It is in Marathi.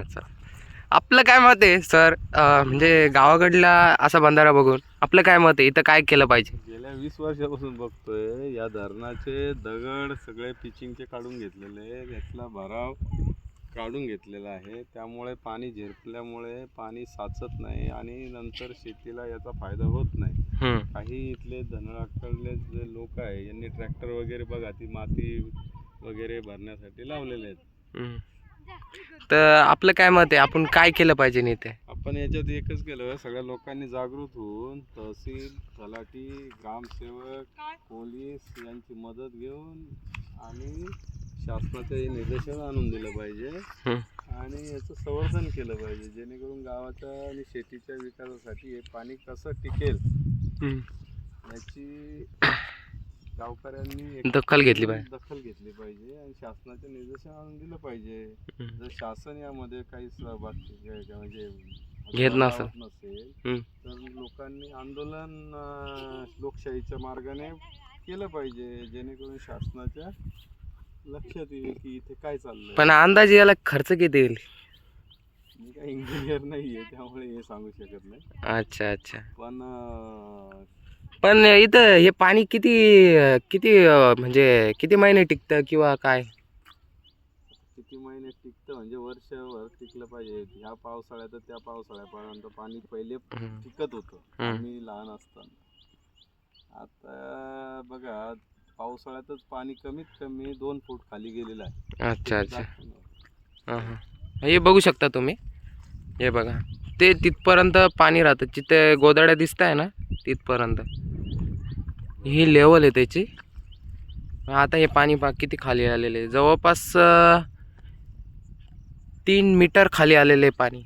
अच्छा. आपलं काय मत आहे सर? म्हणजे गावाकडला असा बंधारा बघून आपलं काय मत आहे? इथं काय केलं पाहिजे? गेल्या वीस वर्षापासून बघतोय या धरणाचे दगड सगळे पिचिंगचे काढून घेतलेले आहे यातला भराव काढून घेतलेला आहे. त्यामुळे पाणी झिरपल्यामुळे पाणी साचत नाही आणि नंतर शेतीला याचा फायदा होत नाही. काही इथले धनराकडले जे लोक आहे यांनी ट्रॅक्टर वगैरे बघा ती माती वगैरे भरण्यासाठी लावलेले आहेत. तर आपलं काय मत आहे? आपण काय केलं पाहिजे इथे आपण याच्यात एकच केलं सगळ्या लोकांनी जागृत होऊन तहसील तलाठी ग्रामसेवक पोलीस यांची मदत घेऊन आणि शासनाचे निर्देशन आणून दिलं पाहिजे. आणि याचं संवर्धन केलं पाहिजे. जेणेकरून गावाच्या आणि शेतीच्या विकासासाठी हे पाणी कसं टिकेल. याची गावकऱ्यांनी दखल घेतली पाहिजे. दखल घेतली पाहिजे आणि शासनाचे निर्देशन आणून दिलं पाहिजे. जर शासन यामध्ये काही सहभाग घे- म्हणजे घेत नसेल. तर लोकांनी आंदोलन लोकशाहीच्या मार्गाने केलं पाहिजे जेणेकरून शासनाच्या लक्षात येईल की इथे काय चाललंय पण अंदाजे याला खर्च किती येईल मी काही इंजिनियर नाहीये त्यामुळे हे सांगू शकत नाही अच्छा अच्छा पण पण इथं हे पाणी किती किती म्हणजे किती महिने टिकतं किंवा काय? किती महिने टिकतं? म्हणजे वर्षभर टिकलं पाहिजे. ह्या पावसाळ्यात त्या पावसाळ्यापर्यंत पाणी पहिले. टिकत होतं. आम्ही लहान असताना. आता बघा पावसाळ्यातच पाणी कमीत कमी दोन फूट खाली गेलेलं आहे. अच्छा अच्छा. हां हां. हे बघू शकता तुम्ही. हे बघा. ते तिथपर्यंत पाणी राहतं. जिथे गोदाड्या दिसत आहे ना तिथपर्यंत. ही लेवल आहे त्याची. आता हे पाणी पा किती खाली आलेले आहे? जवळपास तीन मीटर खाली आलेले आहे पाणी.